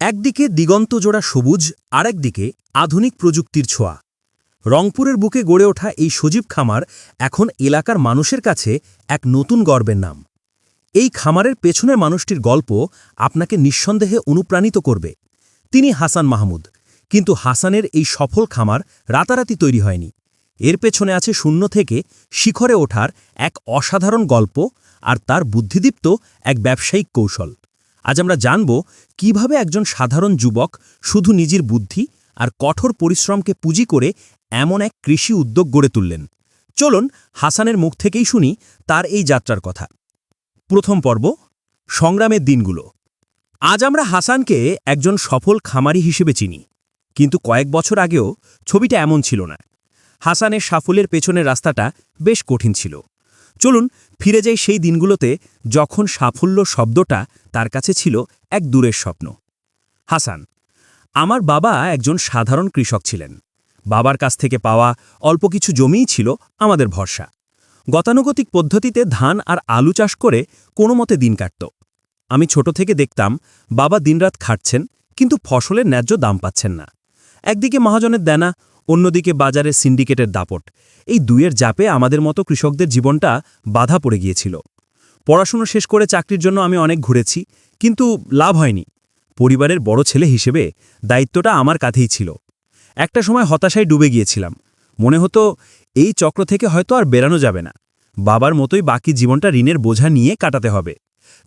একদিকে দিগন্তজোড়া সবুজ, আরেকদিকে আধুনিক প্রযুক্তির ছোঁয়া। রংপুরের বুকে গড়ে ওঠা এই সজীব খামার এখন এলাকার মানুষের কাছে এক নতুন গর্বের নাম। এই খামারের পেছনের মানুষটির গল্প আপনাকে নিঃসন্দেহে অনুপ্রাণিত করবে। তিনি হাসান মাহমুদ। কিন্তু হাসানের এই সফল খামার রাতারাতি তৈরি হয়নি। এর পেছনে আছে শূন্য থেকে শিখরে ওঠার এক অসাধারণ গল্প আর তার বুদ্ধিদীপ্ত এক ব্যবসায়িক কৌশল। আজ আমরা জানব কীভাবে একজন সাধারণ যুবক শুধু নিজের বুদ্ধি আর কঠোর পরিশ্রমকে পুঁজি করে এমন এক কৃষি উদ্যোগ গড়ে তুললেন। চলুন হাসানের মুখ থেকেই শুনি তার এই যাত্রার কথা। প্রথম পর্ব, সংগ্রামের দিনগুলো। আজ আমরা হাসানকে একজন সফল খামারি হিসেবে চিনি, কিন্তু কয়েক বছর আগেও ছবিটা এমন ছিল না। হাসানের সাফল্যের পেছনের রাস্তাটা বেশ কঠিন ছিল। চলুন ফিরে যাই সেই দিনগুলোতে যখন সাফল্য শব্দটা তার কাছে ছিল এক দূরের স্বপ্ন। হাসান, আমার বাবা একজন সাধারণ কৃষক ছিলেন। বাবার কাছ থেকে পাওয়া অল্প কিছু জমিই ছিল আমাদের ভরসা। গতানুগতিক পদ্ধতিতে ধান আর আলু চাষ করে কোনো মতে দিন কাটত। আমি ছোট থেকে দেখতাম বাবা দিনরাত খাটছেন, কিন্তু ফসলের ন্যায্য দাম পাচ্ছেন না। একদিকে মহাজনের দেনা অন্যদিকে বাজারে সিন্ডিকেটের দাপট। এই দুইয়ের জাপে আমাদের মতো কৃষকদের জীবনটা বাধা পড়ে গিয়েছিল। পড়াশুনো শেষ করে চাকরির জন্য আমি অনেক ঘুরেছি, কিন্তু লাভ হয়নি। পরিবারের বড় ছেলে হিসেবে দায়িত্বটা আমার কাঁধেই ছিল। একটা সময় হতাশায় ডুবে গিয়েছিলাম। মনে হতো, এই চক্র থেকে হয়তো আর বেরানো যাবে না। বাবার মতোই বাকি জীবনটা ঋণের বোঝা নিয়ে কাটাতে হবে।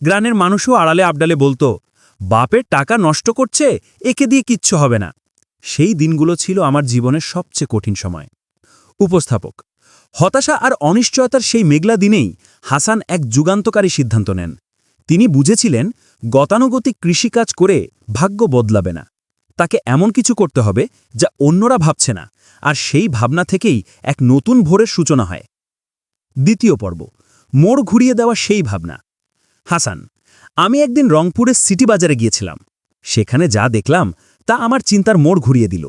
গ্রামের মানুষও আড়ালে আবডালে বলতো, বাপের টাকা নষ্ট করছে, একে দিয়ে কিচ্ছু হবে না। সেই দিনগুলো ছিল আমার জীবনের সবচেয়ে কঠিন সময়। উপস্থাপক, হতাশা আর অনিশ্চয়তার সেই মেঘলা দিনেই হাসান এক যুগান্তকারী সিদ্ধান্ত নেন। তিনি বুঝেছিলেন, গতানুগতিক কৃষিকাজ করে ভাগ্য বদলাবে না। তাকে এমন কিছু করতে হবে যা অন্যরা ভাবছে না, আর সেই ভাবনা থেকেই এক নতুন ভোরের সূচনা হয়। দ্বিতীয় পর্ব, মোড় ঘুরিয়ে দেওয়া সেই ভাবনা। হাসান, আমি একদিন রংপুরের সিটি বাজারে গিয়েছিলাম। সেখানে যা দেখলাম তা আমার চিন্তার মোড় ঘুরিয়ে দিল।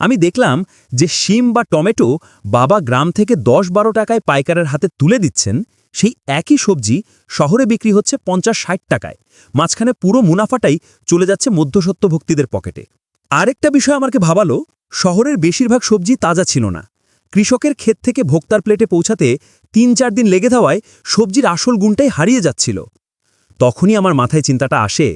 আমি দেখলাম যে শিম বা টমেটো বাবা গ্রাম থেকে দশ বারো টাকায় পাইকারের হাতে তুলে দিচ্ছেন, সেই একই সবজি শহরে বিক্রি হচ্ছে পঞ্চাশ ষাট টাকায়। মাঝখানে পুরো মুনাফাটাই চলে যাচ্ছে মধ্যসত্ত্ব ভক্তিদের পকেটে। আরেকটা বিষয় আমাকে ভাবালো, শহরের বেশিরভাগ সবজি তাজা ছিল না। কৃষকের ক্ষেত থেকে ভোক্তার প্লেটে পৌঁছাতে তিন চার দিন লেগে যাওয়ায় সবজির আসল গুণটাই হারিয়ে যাচ্ছিল। তখনই আমার মাথায় চিন্তাটা আসে,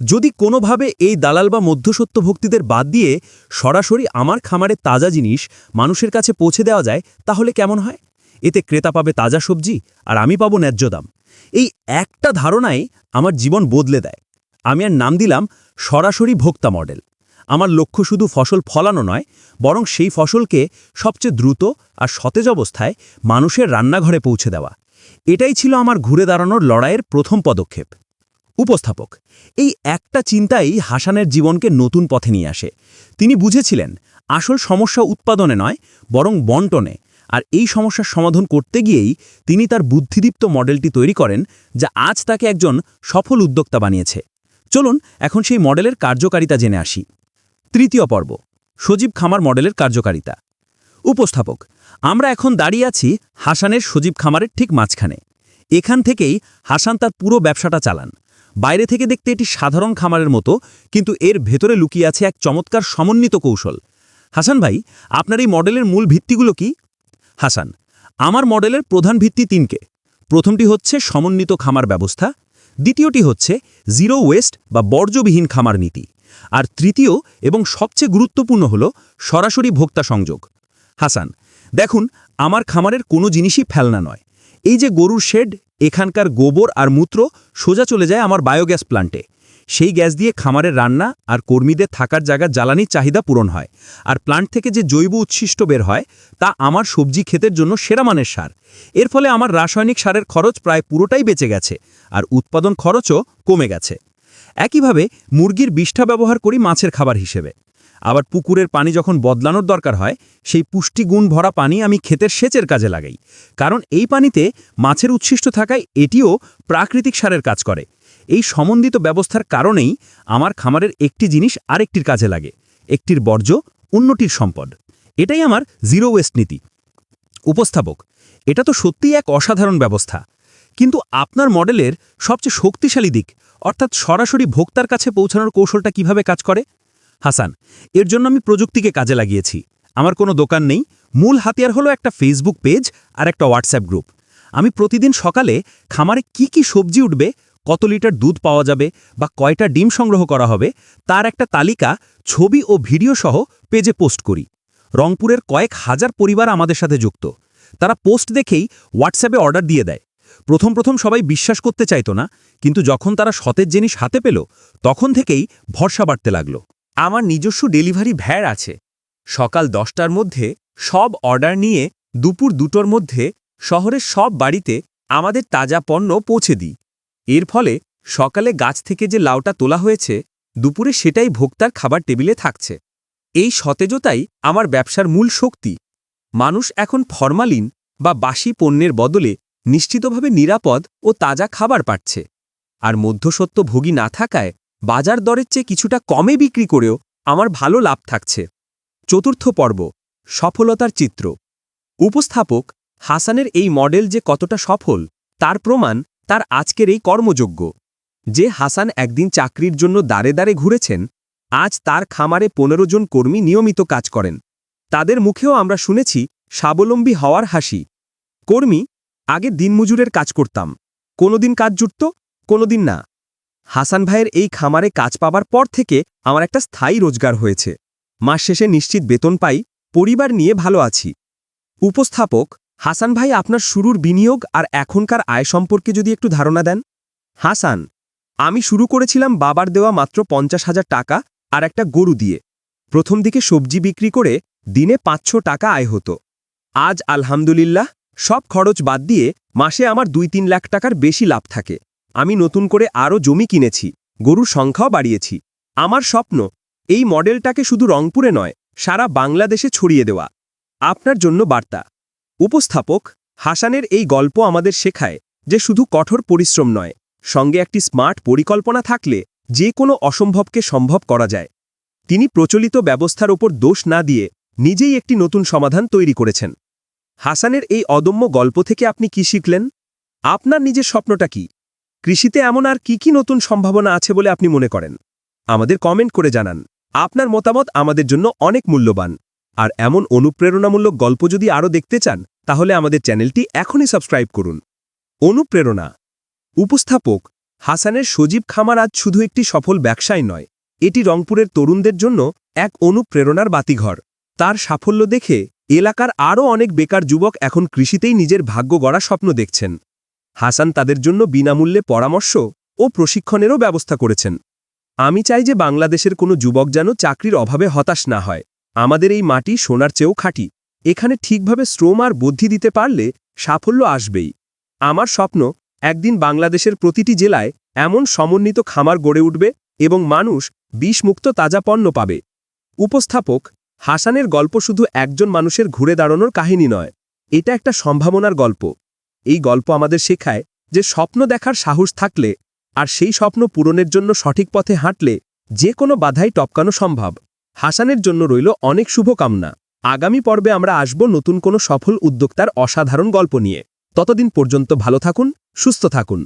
যদি কোনোভাবে এই দালাল বা মধ্যসত্ত্ব ভক্তিদের বাদ দিয়ে সরাসরি আমার খামারে তাজা জিনিস মানুষের কাছে পৌঁছে দেওয়া যায়, তাহলে কেমন হয়? এতে ক্রেতা পাবে তাজা সবজি আর আমি পাবো ন্যায্য দাম। এই একটা ধারণাই আমার জীবন বদলে দেয়। আমি আর নাম দিলাম সরাসরি ভোক্তা মডেল। আমার লক্ষ্য শুধু ফসল ফলানো নয়, বরং সেই ফসলকে সবচেয়ে দ্রুত আর সতেজ অবস্থায় মানুষের রান্নাঘরে পৌঁছে দেওয়া। এটাই ছিল আমার ঘুরে দাঁড়ানোর লড়াইয়ের প্রথম পদক্ষেপ। উপস্থাপক, এই একটা চিন্তাই হাসানের জীবনকে নতুন পথে নিয়ে আসে। তিনি বুঝেছিলেন, আসল সমস্যা উৎপাদনে নয়, বরং বন্টনে, আর এই সমস্যার সমাধান করতে গিয়েই তিনি তার বুদ্ধিদীপ্ত মডেলটি তৈরি করেন, যা আজ তাকে একজন সফল উদ্যোক্তা বানিয়েছে। চলুন, এখন সেই মডেলের কার্যকারিতা জেনে আসি। তৃতীয় পর্ব, সজীব খামার মডেলের কার্যকারিতা। উপস্থাপক। আমরা এখন দাঁড়িয়ে আছি হাসানের সজীব খামারের ঠিক মাঝখানে। এখান থেকেই হাসান তার পুরো ব্যবসাটা চালান। বাইরে থেকে দেখতে এটি সাধারণ খামারের মতো, কিন্তু এর ভেতরে লুকিয়ে আছে এক চমৎকার সমন্বিত কৌশল। হাসান ভাই, আপনার এই মডেলের মূল ভিত্তিগুলো কি? হাসান, আমার মডেলের প্রধান ভিত্তি তিনকে। প্রথমটি হচ্ছে সমন্বিত খামার ব্যবস্থা, দ্বিতীয়টি হচ্ছে জিরো ওয়েস্ট বা বর্জ্যবিহীন খামার নীতি, আর তৃতীয় এবং সবচেয়ে গুরুত্বপূর্ণ হল সরাসরি ভোক্তা সংযোগ। হাসান, দেখুন, আমার খামারের কোনো জিনিসই ফেলনা নয়। এই যে গরুর শেড, এখানকার গোবর আর মূত্র সোজা চলে যায় আমার বায়োগ্যাস প্লান্টে। সেই গ্যাস দিয়ে খামারের রান্না আর কর্মীদের থাকার জায়গার জ্বালানির চাহিদা পূরণ হয়। আর প্লান্ট থেকে যে জৈব উচ্ছিষ্ট বের হয়, তা আমার সবজি ক্ষেতের জন্য সেরা মানের সার। এর ফলে আমার রাসায়নিক সারের খরচ প্রায় পুরোটাই বেঁচে গেছে আর উৎপাদন খরচও কমে গেছে। একইভাবে মুরগির বিষ্ঠা ব্যবহার করি মাছের খাবার হিসেবে। আবার পুকুরের পানি যখন বদলানোর দরকার হয়, সেই পুষ্টিগুণ ভরা পানি আমি ক্ষেতের সেচের কাজে লাগাই। কারণ এই পানিতে মাছের উচ্ছিষ্ট থাকায় এটিও প্রাকৃতিক সারের কাজ করে। এই সমন্বিত ব্যবস্থার কারণেই আমার খামারের একটি জিনিস আরেকটির কাজে লাগে। একটির বর্জ্য, অন্যটির সম্পদ। এটাই আমার জিরো ওয়েস্ট নীতি। উপস্থাপক, এটা তো সত্যিই এক অসাধারণ ব্যবস্থা। কিন্তু আপনার মডেলের সবচেয়ে শক্তিশালী দিক, অর্থাৎ সরাসরি ভোক্তার কাছে পৌঁছানোর কৌশলটা কীভাবে কাজ করে? হাসান, এর জন্য আমি প্রযুক্তিকে কাজে লাগিয়েছি। আমার কোনো দোকান নেই। মূল হাতিয়ার হলো একটা ফেসবুক পেজ আর একটা হোয়াটসঅ্যাপ গ্রুপ আমি প্রতিদিন সকালে খামারে কি কি সবজি উঠবে, কত লিটার দুধ পাওয়া যাবে বা কয়টা ডিম সংগ্রহ করা হবে, তার একটা তালিকা, ছবি ও ভিডিও সহ পেজে পোস্ট করি। রংপুরের কয়েক হাজার পরিবার আমাদের সাথে যুক্ত। তারা পোস্ট দেখেই হোয়াটসঅ্যাপে অর্ডার দিয়ে দেয়। প্রথম প্রথম সবাই বিশ্বাস করতে চাইত না, কিন্তু যখন তারা সতেজ জিনিস হাতে পেল, তখন থেকেই ভরসা বাড়তে লাগল। আমার নিজস্ব ডেলিভারি ভ্যার আছে। সকাল দশটার মধ্যে সব অর্ডার নিয়ে দুপুর দুটোর মধ্যে শহরের সব বাড়িতে আমাদের তাজা পণ্য পৌঁছে দিই। এর ফলে সকালে গাছ থেকে যে লাউটা তোলা হয়েছে, দুপুরে সেটাই ভোক্তার খাবার টেবিলে থাকছে। এই সতেজতাই আমার ব্যবসার মূল শক্তি। মানুষ এখন ফরমালিন বা বাসি পণ্যের বদলে নিশ্চিতভাবে নিরাপদ ও তাজা খাবার পাচ্ছে। আর মধ্যসত্ত্ব ভোগী না থাকায় বাজার দরের চেয়ে কিছুটা কমে বিক্রি করেও আমার ভালো লাভ থাকছে। চতুর্থ পর্ব, সফলতার চিত্র। উপস্থাপক, হাসানের এই মডেল যে কতটা সফল, তার প্রমাণ তার আজকের এই কর্মযোগ্য। যে হাসান একদিন চাকরির জন্য দাঁড়ে দাঁড়ে ঘুরেছেন, আজ তার খামারে পনেরো জন কর্মী নিয়মিত কাজ করেন। তাদের মুখেও আমরা শুনেছি, স্বাবলম্বী হওয়ার হাসি। কর্মী, আগে দিনমজুরের কাজ করতাম। কোনোদিন কাজ জুটত, কোনোদিন না। হাসান ভাইয়ের এই খামারে কাজ পাবার পর থেকে আমার একটা স্থায়ী রোজগার হয়েছে। মাস শেষে নিশ্চিত বেতন পাই, পরিবার নিয়ে ভালো আছি। উপস্থাপক, হাসান ভাই আপনার শুরুর বিনিয়োগ আর এখনকার আয় সম্পর্কে যদি একটু ধারণা দেন। হাসান, আমি শুরু করেছিলাম বাবার দেওয়া মাত্র পঞ্চাশ হাজার টাকা আর একটা গরু দিয়ে। প্রথম দিকে সবজি বিক্রি করে দিনে পাঁচশো টাকা আয় হতো। আজ আলহামদুলিল্লাহ, সব খরচ বাদ দিয়ে মাসে আমার দুই তিন লাখ টাকার বেশি লাভ থাকে। আমি নতুন করে আরও জমি কিনেছি, গরুর সংখ্যাও বাড়িয়েছি। আমার স্বপ্ন, এই মডেলটাকে শুধু রংপুরে নয়, সারা বাংলাদেশে ছড়িয়ে দেওয়া। আপনার জন্য বার্তা। উপস্থাপক, হাসানের এই গল্প আমাদের শেখায় যে শুধু কঠোর পরিশ্রম নয়, সঙ্গে একটি স্মার্ট পরিকল্পনা থাকলে যে কোনো অসম্ভবকে সম্ভব করা যায়। তিনি প্রচলিত ব্যবস্থার ওপর দোষ না দিয়ে নিজেই একটি নতুন সমাধান তৈরি করেছেন। হাসানের এই অদম্য গল্প থেকে আপনি কি শিখলেন? আপনার নিজের স্বপ্নটা কি? কৃষিতে এমন আর কি কি নতুন সম্ভাবনা আছে বলে আপনি মনে করেন? আমাদের কমেন্ট করে জানান। আপনার মতামত আমাদের জন্য অনেক মূল্যবান। আর এমন অনুপ্রেরণামূলক গল্প যদি আরও দেখতে চান, তাহলে আমাদের চ্যানেলটি এখনই সাবস্ক্রাইব করুন। অনুপ্রেরণা। উপস্থাপক। হাসানের সজীব খামার আজ শুধু একটি সফল ব্যবসায় নয়, এটি রংপুরের তরুণদের জন্য এক অনুপ্রেরণার বাতিঘর। তার সাফল্য দেখে এলাকার আরও অনেক বেকার যুবক এখন কৃষিতেই নিজের ভাগ্য গড়া স্বপ্ন দেখছেন। হাসান তাদের জন্য বিনামূল্যে পরামর্শ ও প্রশিক্ষণেরও ব্যবস্থা করেছেন। আমি চাই যে বাংলাদেশের কোনো যুবক যেন চাকরির অভাবে হতাশ না হয়। আমাদের এই মাটি সোনার চেয়েও খাঁটি। এখানে ঠিকভাবে শ্রম আর বুদ্ধি দিতে পারলে সাফল্য আসবেই। আমার স্বপ্ন, একদিন বাংলাদেশের প্রতিটি জেলায় এমন সমন্বিত খামার গড়ে উঠবে এবং মানুষ বিষমুক্ত তাজা পণ্য পাবে। উপস্থাপক, হাসানের গল্প শুধু একজন মানুষের ঘুরে দাঁড়ানোর কাহিনী নয়। এটা একটা সম্ভাবনার গল্প। এই গল্প আমাদের শেখায় যে স্বপ্ন দেখার সাহস থাকলে আর সেই স্বপ্ন পূরণের জন্য সঠিক পথে হাঁটলে যে কোনো বাধাই টপকানো সম্ভব। হাসানের জন্য রইল অনেক শুভকামনা। আগামী পর্বে আমরা আসব নতুন কোনো সফল উদ্যোক্তার অসাধারণ গল্প নিয়ে। ততদিন পর্যন্ত ভালো থাকুন, সুস্থ থাকুন।